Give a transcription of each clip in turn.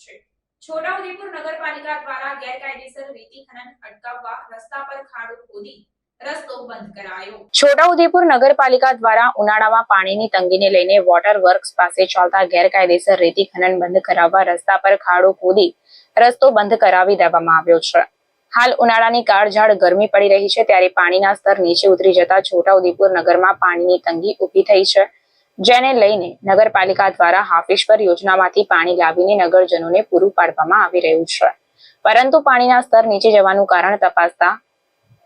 છે. છોટાઉદેપુર નગરપાલિકા દ્વારા ગેરકાયદેસર રેતી ખનન અટકાવવા રસ્તા પર ખાડો ખોદી છોટાઉદેપુર નગરપાલિકા દ્વારા ઉનાળામાં પાણીની તંગીને લઈને વોટર વર્ક્સ પાસે ચાલતા ગેરકાયદેસર રેતી ખનન બંધ કરાવવા રસ્તા પર ખાડો ખોદી રસ્તો બંધ કરાવી દેવામાં આવ્યો છે. હાલ ઉનાળાની કાળઝાળ ગરમી પડી રહી છે, ત્યારે પાણીના સ્તર નીચે ઉતરી જતા છોટાઉદેપુર નગરમાં પાણીની તંગી ઊભી થઈ છે. જેને લઈને નગરપાલિકા દ્વારા હાફેશ્વર યોજનામાંથી પાણી લાવીને નગરજનોને પૂરું પાડવામાં આવી રહ્યું છે. પરંતુ પાણીના સ્તર નીચે જવાનું કારણ તપાસતા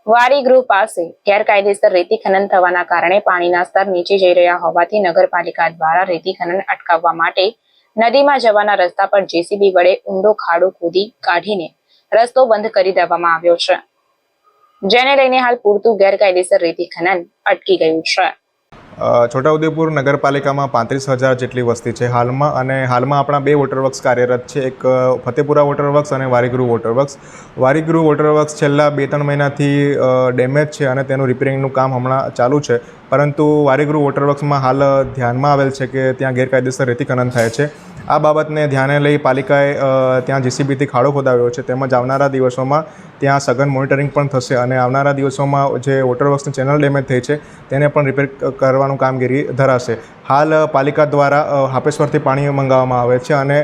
વાડી ગૃહ પાસે ગેરકાયદેસર રેતી ખનન થવાના કારણે પાણીના સ્તર નીચે જઈ રહ્યા હોવાથી નગરપાલિકા દ્વારા રેતી ખનન અટકાવવા માટે નદીમાં જવાના રસ્તા પર જેસીબી વડે ઊંડો ખાડો ખોદી કાઢીને રસ્તો બંધ કરી દેવામાં આવ્યો છે. જેને લઈને હાલ પૂરતું ગેરકાયદેસર રેતી ખનન અટકી ગયું છે. છોટાઉદેપુર નગરપાલિકામાં પાંત્રીસ હજાર જેટલી વસ્તી છે. હાલમાં અને હાલમાં આપણા બે વોટરવર્ક્સ કાર્યરત છે. એક ફતેપુરા વોટરવર્ક્સ અને વારીગૃહ વોટરવર્ક્સ વારીગૃહ વોટરવર્ક્સ છેલ્લા બે ત્રણ મહિનાથી ડેમેજ છે અને તેનું રિપેરિંગનું કામ હમણાં ચાલુ છે. પરંતુ વારીગૃહ વોટરવર્ક્સમાં હાલ ધ્યાનમાં આવેલ છે કે ત્યાં ગેરકાયદેસર રેતી ખનન થાય છે. આ બાબતને ધ્યાને લઈ પાલિકાએ ત્યાં જીસીબીથી ખાડો ખોદાવ્યો છે. તેમજ આવનારા દિવસોમાં ત્યાં સઘન મોનિટરિંગ પણ થશે અને આવનારા દિવસોમાં જે વોટરવર્ક્સની ચેનલ ડેમેજ થઈ છે, તેને પણ રિપેર કરવાનું કામગીરી ધરાશે. હાલ પાલિકા દ્વારા હાપેશ્વરથી પાણી મંગાવવામાં આવે છે અને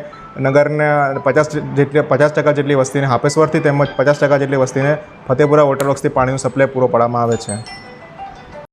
નગરના પચાસ જેટલી, પચાસ ટકા જેટલી વસ્તીને હાપેશ્વરથી તેમજ પચાસ ટકા જેટલી વસ્તીને ફતેપુરા વોટરવર્ક્સથી પાણીનો સપ્લાય પૂરો પાડવામાં આવે છે.